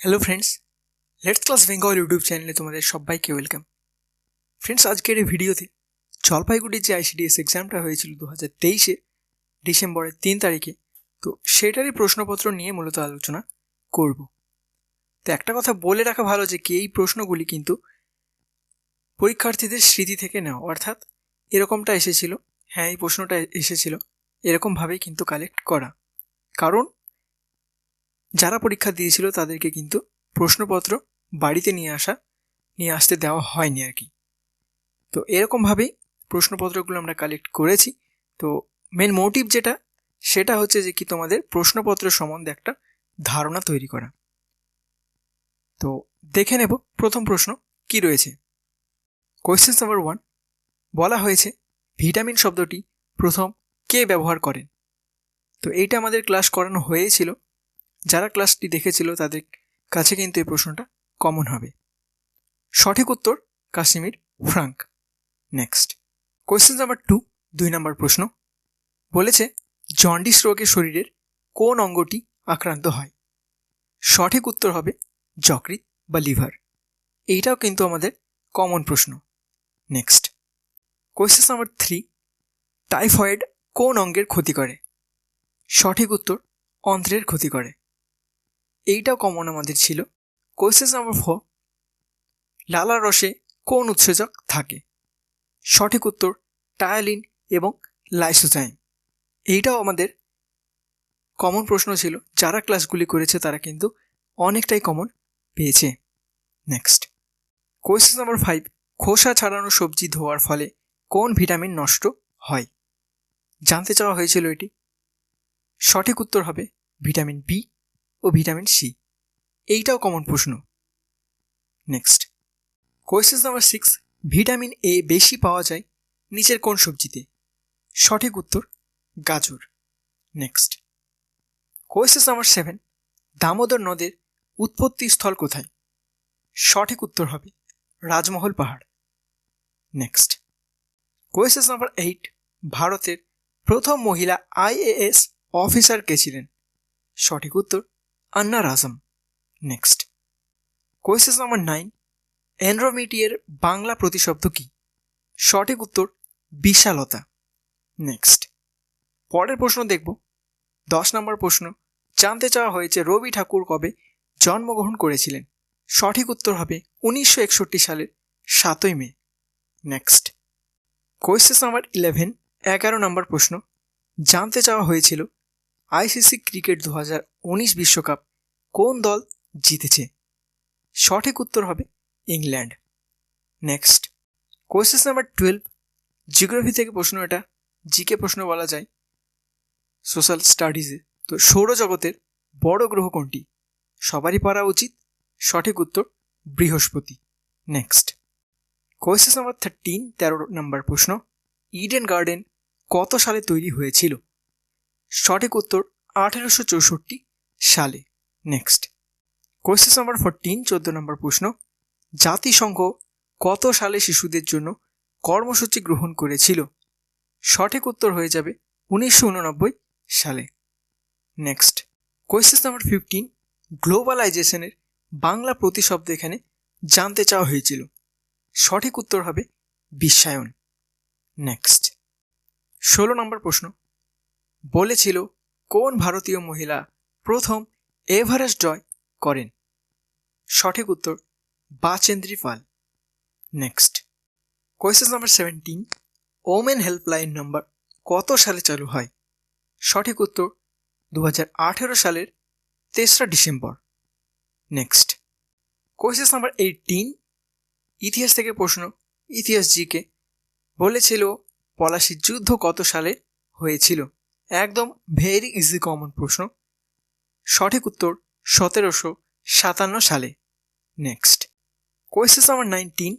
Hello friends let's class Bengal YouTube চ্যানেলে তোমাদের সবাইকে ওয়েলকাম ফ্রেন্ডস আজকের এই ভিডিওতে জলপাইগুড়ির যে আইসিডিএস এক্সামটা হয়েছিল দু হাজার তেইশে, ডিসেম্বরের তিন তারিখে, তো সেটারই প্রশ্নপত্র নিয়ে মূলত আলোচনা করব। তো একটা কথা বলে রাখা ভালো যে কি এই প্রশ্নগুলি কিন্তু পরীক্ষার্থীদের স্মৃতি থেকে নেওয়া, অর্থাৎ এরকমটা এসেছিল হ্যাঁ এই প্রশ্নটা এসেছিল, এরকমভাবেই কিন্তু কালেক্ট করা। কারণ যারা পরীক্ষা দিয়েছিল তাদেরকে কিন্তু প্রশ্নপত্র বাড়িতে নিয়ে আসা, নিয়ে আসতে দেওয়া হয়নি আর কি। তো এরকমভাবেই প্রশ্নপত্রগুলো আমরা কালেক্ট করেছি। তো মেন মোটিভ যেটা, সেটা হচ্ছে যে কি তোমাদের প্রশ্নপত্র সম্বন্ধে একটা ধারণা তৈরি করা। তো দেখে নেব প্রথম প্রশ্ন, কি রয়েছে? কোয়েশ্চেন নাম্বার ওয়ান বলা হয়েছে ভিটামিন শব্দটি প্রথম কে ব্যবহার করেন? তো এইটা আমাদের ক্লাস করানো হয়েছিল। যারা ক্লাসটি দেখেছিল তাদের কাছে কিন্তু এই প্রশ্নটা কমন হবে। সঠিক উত্তর Kashmir, franc. Next question number two দুই নম্বর প্রশ্ন। বলেছে জন্ডিস রোগে শরীরের কোন অঙ্গটি আক্রান্ত হয়? সঠিক উত্তর হবে যকৃৎ বা লিভার। এইটাও কিন্তু আমাদের কমন প্রশ্ন। Next question number three typhoid কোন অঙ্গের ক্ষতি করে? সঠিক উত্তর অন্ত্রের ক্ষতি করে। এইটাও কমন আমাদের ছিল। কোয়েশ্চেন নাম্বার ফোর লালার রসে কোন উৎসেচক থাকে? সঠিক উত্তর, টায়ালিন এবং লাইসোজাইম। এইটাও আমাদের কমন প্রশ্ন ছিল। যারা ক্লাসগুলি করেছে তারা কিন্তু অনেকটাই কমন পেয়েছে। নেক্সট, কোয়েশ্চেন নাম্বার ফাইভ, খোসা ছাড়ানো সবজি ধোয়ার ফলে কোন ভিটামিন নষ্ট হয়? জানতে চাওয়া হয়েছিল এটি। সঠিক উত্তর হবে ভিটামিন বি। ও ভিটামিন সি। এইটাও কমন প্রশ্ন। Next question number six vitamin A বেশি পাওয়া যায় নিচের কোন সবজিতে? সঠিক উত্তর, গাজর। Next question number seven Damodar নদের উৎপত্তি স্থল কোথায়? সঠিক উত্তর হবে, রাজমহল পাহাড়। নেক্সট কোয়েশ্চেন নাম্বার এইট ভারতের প্রথম মহিলা আইএএস অফিসার কে ছিলেন? সঠিক উত্তর Anna Rajam next question number nine অ্যান্ড্রোমিটিয়ের Bangla প্রতিশব্দ কি? সঠিক উত্তর, বিশালতা। নেক্সট পরের প্রশ্ন দেখব। দশ নম্বর প্রশ্ন। জানতে চাওয়া হয়েছে রবি ঠাকুর কবে জন্মগ্রহণ করেছিলেন। সঠিক উত্তর হবে উনিশশো একষট্টি সালের সাতই মে। নেক্সট কোয়েশ্চেন নাম্বার ইলেভেন এগারো নম্বর প্রশ্ন। জানতে চাওয়া হয়েছিল আইসিসি ক্রিকেট দু হাজার উনিশ বিশ্বকাপ কোন দল জিতেছে? সঠিক উত্তর হবে England. Next. Question number twelve. Geography থেকে প্রশ্ন এটা, জিকে প্রশ্ন বলা যায় সোশ্যাল স্টাডিজে। তো সৌরজগতের বড় গ্রহ কোনটি? সবারই পারা উচিত। সঠিক উত্তর, বৃহস্পতি। নেক্সট। কোয়েশ্চেন নাম্বার থার্টিন, তেরো নম্বর প্রশ্ন। ইডেন গার্ডেন কত সালে তৈরি হয়েছিল? সঠিক উত্তর আঠেরোশো চৌষট্টি সালে। নেক্সট কোয়েশ্চেন নাম্বার ফোরটিন চোদ্দ নম্বর প্রশ্ন। জাতিসংঘ কত সালে শিশুদের জন্য কর্মসূচি গ্রহণ করেছিল? সঠিক উত্তর হয়ে যাবে উনিশশো উননব্বই সালে। নেক্সট কোয়েশ্চেন নাম্বার ফিফটিন গ্লোবালাইজেশনের বাংলা প্রতিশব্দ এখানে জানতে চাওয়া হয়েছিল। সঠিক উত্তর হবে বিশ্বায়ন। নেক্সট ষোলো নম্বর প্রশ্ন। বলেছিল, কোন ভারতীয় মহিলা প্রথম এভারেস্ট জয় করেন? সঠিক উত্তর, Bachendri Pal. Next. Question number seventeen, women helpline নম্বর কত সালে চালু হয়? সঠিক উত্তর দু হাজার আঠেরো সালের তেসরা December. Next. Question number eighteen, ইতিহাস থেকে প্রশ্ন, ইতিহাস জিকে বলেছিল পলাশির যুদ্ধ কত সালে হয়েছিল? একদম ভেরি ইজি কমন প্রশ্ন। সঠিক উত্তর সতেরোশো সাতান্ন সালে। নেক্সট কোয়েশ্চেন নাম্বার নাইনটিন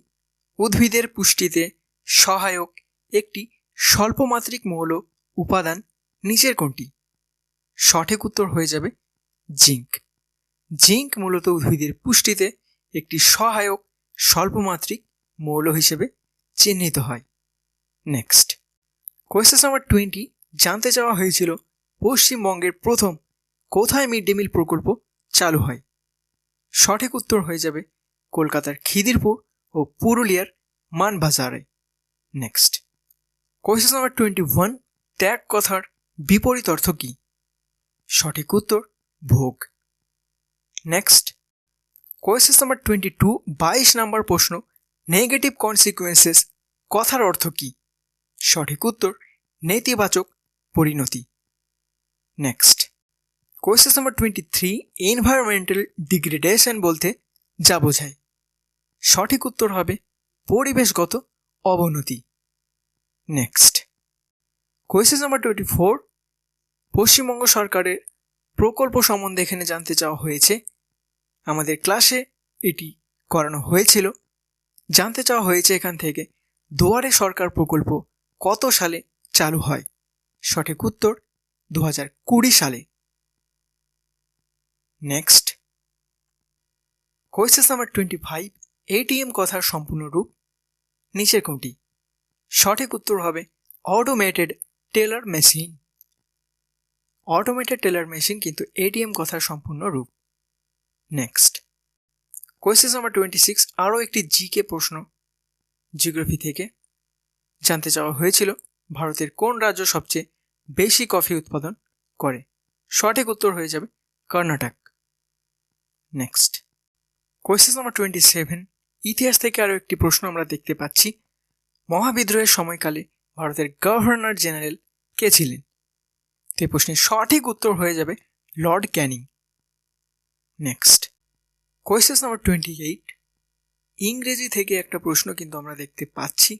উদ্ভিদের পুষ্টিতে সহায়ক একটি স্বল্পমাত্রিক মৌল উপাদান নিচের কোনটি? সঠিক উত্তর হয়ে যাবে জিঙ্ক। জিঙ্ক মূলত উদ্ভিদের পুষ্টিতে একটি সহায়ক স্বল্পমাত্রিক মৌল হিসেবে চিহ্নিত হয়। নেক্সট কোয়েশ্চেন নাম্বার টোয়েন্টি জানতে চাওয়া হয়েছিল পশ্চিমবঙ্গের প্রথম কোথায় মিড ডে মিল প্রকল্প চালু হয়। সঠিক উত্তর হয়ে যাবে কলকাতার খিদিরপুর ও পুরুলিয়ার মানবাজারে। Next question number twenty one ত্যাগ কথার বিপরীত অর্থ কী? সঠিক উত্তর, ভোগ। Next question number twenty two বাইশ নাম্বার প্রশ্ন নেগেটিভ কনসিকুয়েন্সেস কথার অর্থ কী? সঠিক উত্তর, নেতিবাচক পরিণতি। Next question number twenty three environmental degradation বলতে যা বোঝায়। সঠিক উত্তর হবে পরিবেশগত অবনতি। Next question number twenty four Paschimbanga সরকারের প্রকল্প সম্বন্ধে এখানে জানতে চাওয়া হয়েছে। আমাদের ক্লাসে এটি করানো হয়েছিল। জানতে চাওয়া হয়েছে এখান থেকে দুয়ারে সরকার প্রকল্প কত সালে চালু হয়? সঠিক উত্তর দু হাজার কুড়ি সালে। Next question number twenty five ATM কথার সম্পূর্ণ রূপ। নিচের কোনটি? সঠিক উত্তর হবে automated teller machine automated teller machine কিন্তু এটিএম কথার সম্পূর্ণ রূপ। Next question number twenty six আরও একটি জিকে প্রশ্ন। জিওগ্রাফি থেকে জানতে চাওয়া হয়েছিল। ভারতের কোন রাজ্য সবচেয়ে বেশি কফি উৎপাদন করে? সঠিক উত্তর হয়ে যাবে Karnataka. Next question number twenty seven ইতিহাস থেকে আরও একটি প্রশ্ন আমরা দেখতে পাচ্ছি। মহাবিদ্রোহের সময়কালে ভারতের গভর্নর জেনারেল কে ছিলেন? তো এই প্রশ্নের সঠিক উত্তর হয়ে যাবে Lord Canning. Next question number twenty eight ইংরেজি থেকে একটা প্রশ্ন কিন্তু আমরা দেখতে পাচ্ছি।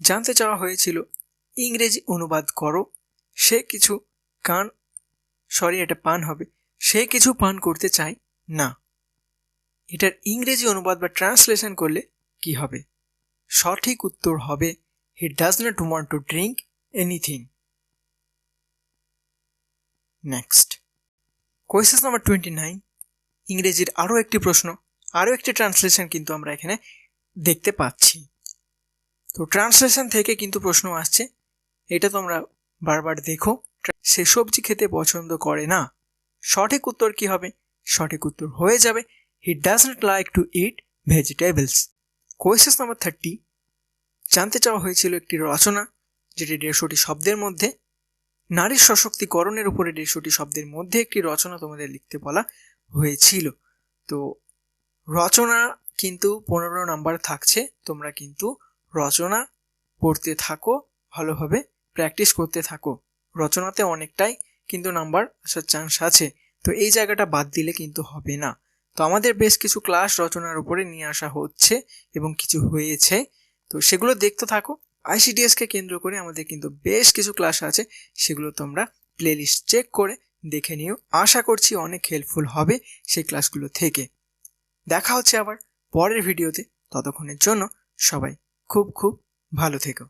জানতে চাওয়া হয়েছিল ইংরেজি অনুবাদ করো। সে কিছু কান, সরি, এটা পান হবে। সে কিছু পান করতে চায় না। এটার ইংরেজি অনুবাদ বা ট্রান্সলেশন করলে কি হবে? সঠিক উত্তর হবে he does not want to drink anything next question number twenty nine ইংরেজির আরও একটি প্রশ্ন আরও একটি ট্রান্সলেশন কিন্তু আমরা এখানে দেখতে পাচ্ছি। তো ট্রান্সলেশন থেকে কিন্তু প্রশ্ন আসছে এটা তোমরা বারবার দেখো। সে সবজি খেতে পছন্দ করে না। সঠিক উত্তর কি হবে? সঠিক উত্তর হয়ে যাবে। He does not like to eat vegetables question number thirty জানতে চাওয়া হয়েছিল একটি রচনা, যেটি দেড়শোটি শব্দের মধ্যে। নারীর সশক্তিকরণের উপরে দেড়শোটি শব্দের মধ্যে একটি রচনা তোমাদের লিখতে বলা হয়েছিল। তো রচনা কিন্তু পনেরো নাম্বার থাকছে। তোমরা কিন্তু রচনা পড়তে থাকো ভালোভাবে। প্র্যাকটিস করতে থাকো। রচনাতে অনেকটাই কিন্তু নাম্বার আসার চান্স আছে। তো এই জায়গাটা বাদ দিলে কিন্তু হবে না। তো আমাদের বেশ কিছু ক্লাস রচনার উপরে নিয়ে আসা হচ্ছে এবং কিছু হয়েছে। তো সেগুলো দেখতে থাকো। আইসিডিএসকে কেন্দ্র করে আমাদের কিন্তু বেশ কিছু ক্লাস আছে। সেগুলো তোমরা প্লেলিস্ট চেক করে দেখে নিও। আশা করছি অনেক হেল্পফুল হবে সেই ক্লাসগুলো থেকে। দেখা হচ্ছে আবার পরের ভিডিওতে ততক্ষণের জন্য সবাই খুব খুব ভালো থেকো।